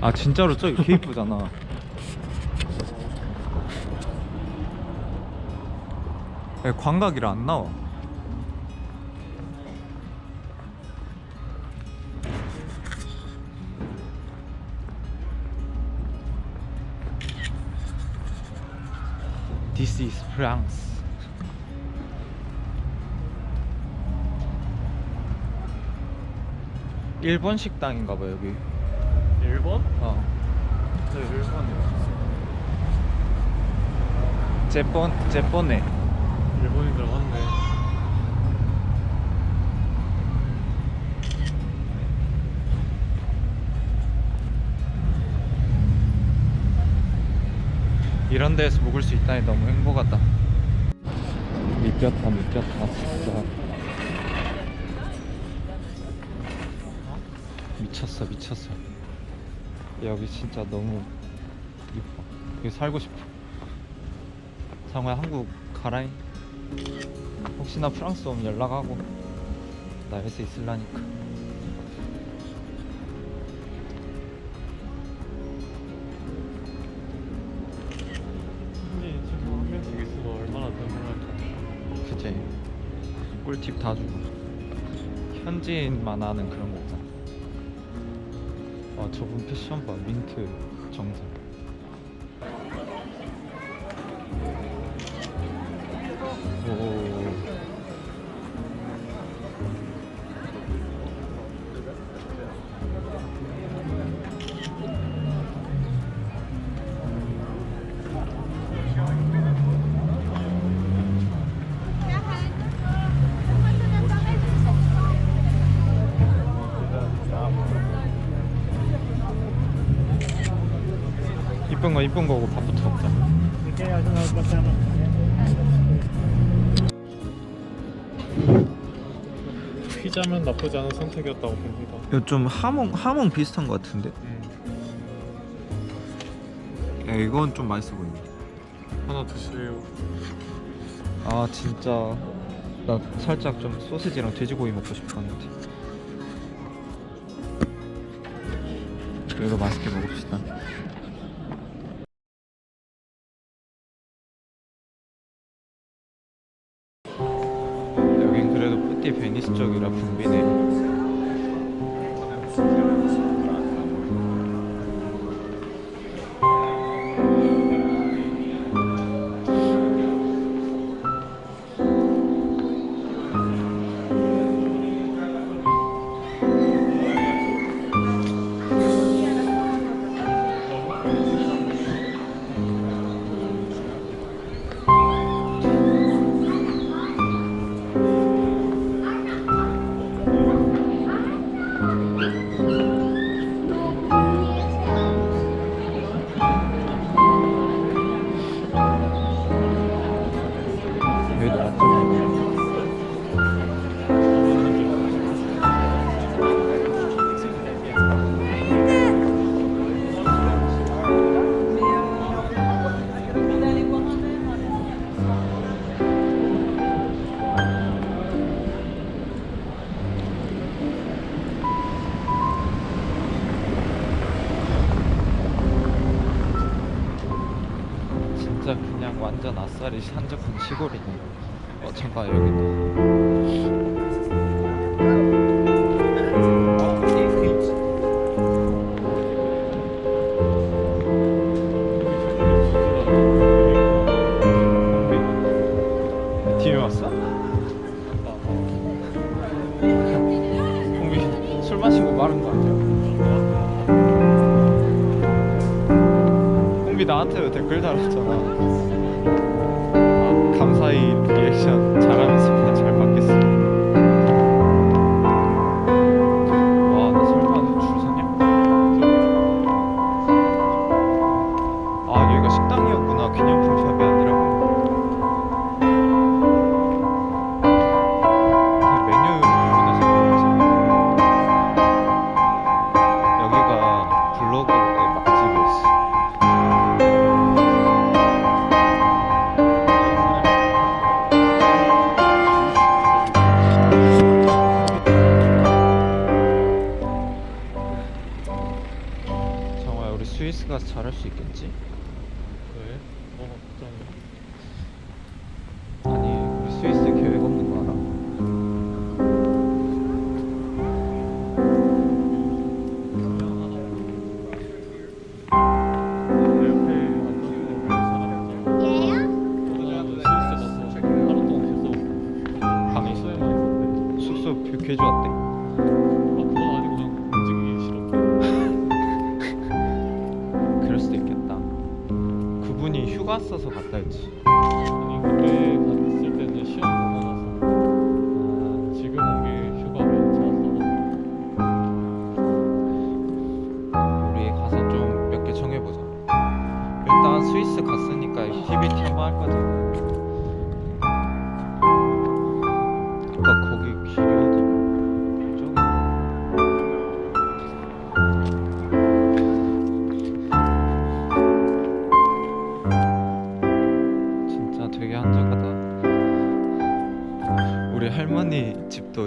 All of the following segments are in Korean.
아 진짜로 저기 개 이쁘잖아. 왜 광각이라 안 나와. This is France. 일본 식당인가 봐 여기 일본? 어저 일본이요. 제본 제본에 일본인들 왔네. 이런 데에서 먹을 수 있다니 너무 행복하다. 미쳤다, 미쳤다, 진짜. 미쳤어, 미쳤어. 여기 진짜 너무 이뻐. 여기 살고 싶어. 상호야 한국 가라잉. 혹시나 프랑스 오면 연락하고 나 여기서 있을라니까. 현지 친구 한 명씩 있으면 얼마나 든든할까. 그치 꿀팁 다 주고 현지인만 아는 그런 거 없잖아 아 저분 패션 봐 민트 정상 이쁜 거 이쁜 거고 밥부터 먹자 피자면 나쁘지 않은 선택이었다고 봅니다. 이거 좀 하몽 하몽 비슷한 거 같은데 음. 야 이건 좀 맛있어 보인다 하나 드실래요? 아 진짜 나 살짝 좀 소시지랑 돼지고기 먹고 싶었는데 그래도 맛있게 먹읍시다 그래도 푸티 베니스 쪽이라 붐비네 아싸리 산적한 시골이네. 어 잠깐 여기다. 뒤에 왔어? 홍비 술 마시고 마른 거 같아요. 홍비 나한테도 댓글 달았잖아. 아, 감 가서 잘할 수 있겠지? 왜? 뭐 걱정 아니 우리 스위스 계획 없는 거 알아? 숙소에만 있었는데 숙소 뷰개 좋았대 Thanks.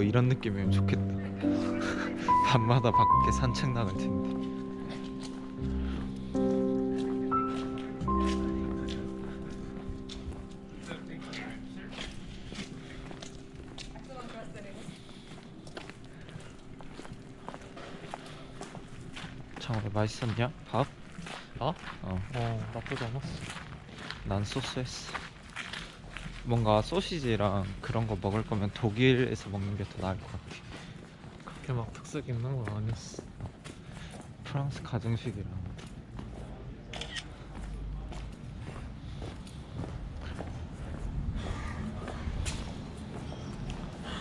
이런 느낌이면 좋겠다 밤마다 밖에 산책 나갈 텐데 장어 맛있었냐? 밥? 나? 어, 어 나쁘지 않았어 난 소스 했어. 뭔가 소시지랑 그런 거 먹을 거면 독일에서 먹는 게 더 나을 것 같아. 그렇게 막 특색 있는 건 아니었어 프랑스 가정식이랑.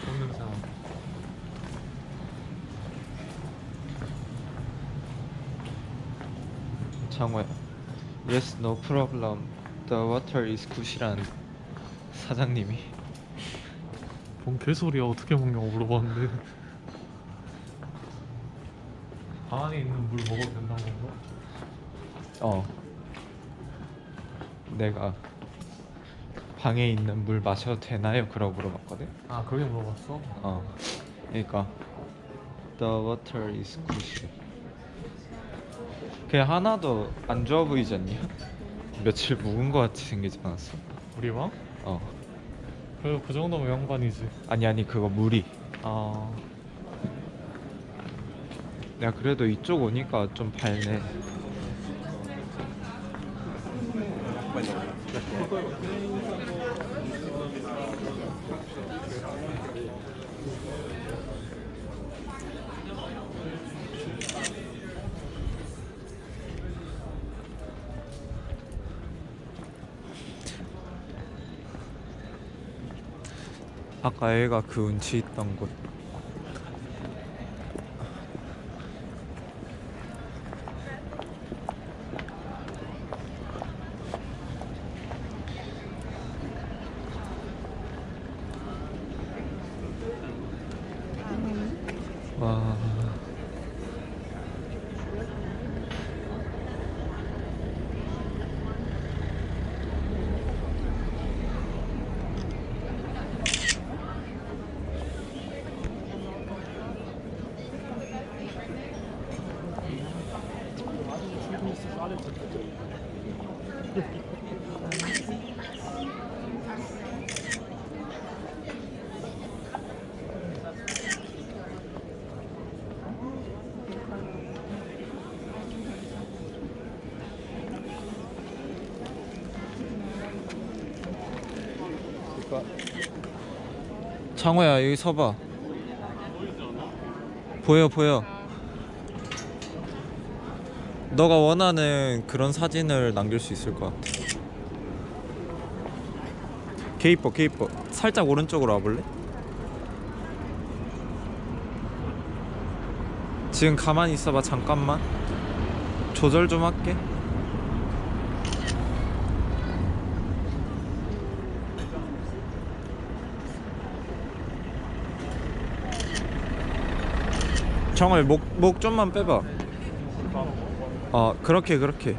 냄새 나 장어야. Yes, no problem. The water is good이란 사장님이. 뭔 개소리야 어떻게 먹냐고 물어봤는데 방 안에 있는 물 먹어도 된다는 건가? 어. 내가 방에 있는 물 마셔도 되나요? 그러고 물어봤거든. 아 그렇게 물어봤어? 어. 그러니까 the water is good. 그냥 하나도 안 좋아 보이지 않냐? 며칠 묵은 거 같이 생기지 않았어? 우리 방? 어. 그래도 그 정도면 양반이지 아니 아니 그거 물이. 아 내가 그래도 이쪽 오니까 좀 밝네. 아까 애가 그 운치 있던 곳. 와. 장호야 여기 서봐. 보여 보여. 너가 원하는 그런 사진을 남길 수 있을 것 같아. 개 이뻐 개 이뻐 살짝 오른쪽으로 와볼래? 지금 가만히 있어봐 잠깐만. 조절 좀 할게 정월 목, 목 좀만 빼봐. 어 그렇게 그렇게